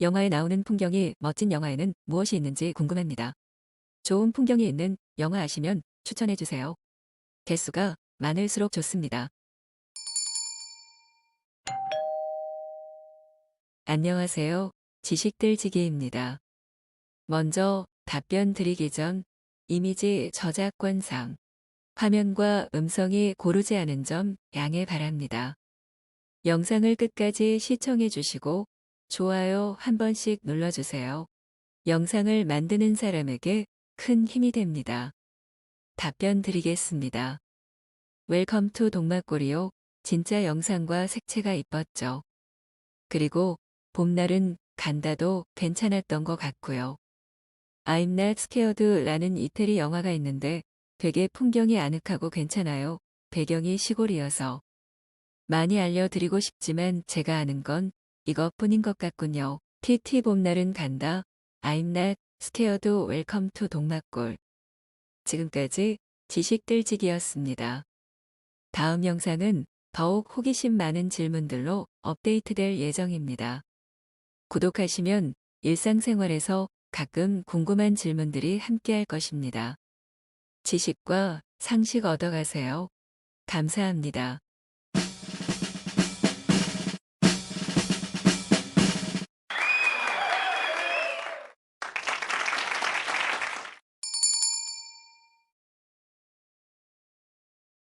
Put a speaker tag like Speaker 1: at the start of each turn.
Speaker 1: 영화에 나오는 풍경이 멋진 영화에는 무엇이 있는지 궁금합니다. 좋은 풍경이 있는 영화 아시면 추천해 주세요. 개수가 많을수록 좋습니다. 안녕하세요. 지식들지기입니다. 먼저 답변 드리기 전 이미지 저작권상 화면과 음성이 고르지 않은 점 양해 바랍니다. 영상을 끝까지 시청해 주시고 좋아요 한 번씩 눌러주세요. 영상을 만드는 사람에게 큰 힘이 됩니다. 답변 드리겠습니다. 웰컴 투 동막골이요. 진짜 영상과 색채가 이뻤죠. 그리고 봄날은 간다도 괜찮았던 것 같고요. I'm not scared라는 이태리 영화가 있는데 되게 풍경이 아늑하고 괜찮아요. 배경이 시골이어서. 많이 알려드리고 싶지만 제가 아는 건 이것뿐인 것 같군요. TT 봄날은 간다. I'm not scared welcome to 동막골. 지금까지 지식들지기였습니다. 다음 영상은 더욱 호기심 많은 질문들로 업데이트될 예정입니다. 구독하시면 일상생활에서 가끔 궁금한 질문들이 함께할 것입니다. 지식과 상식 얻어가세요. 감사합니다.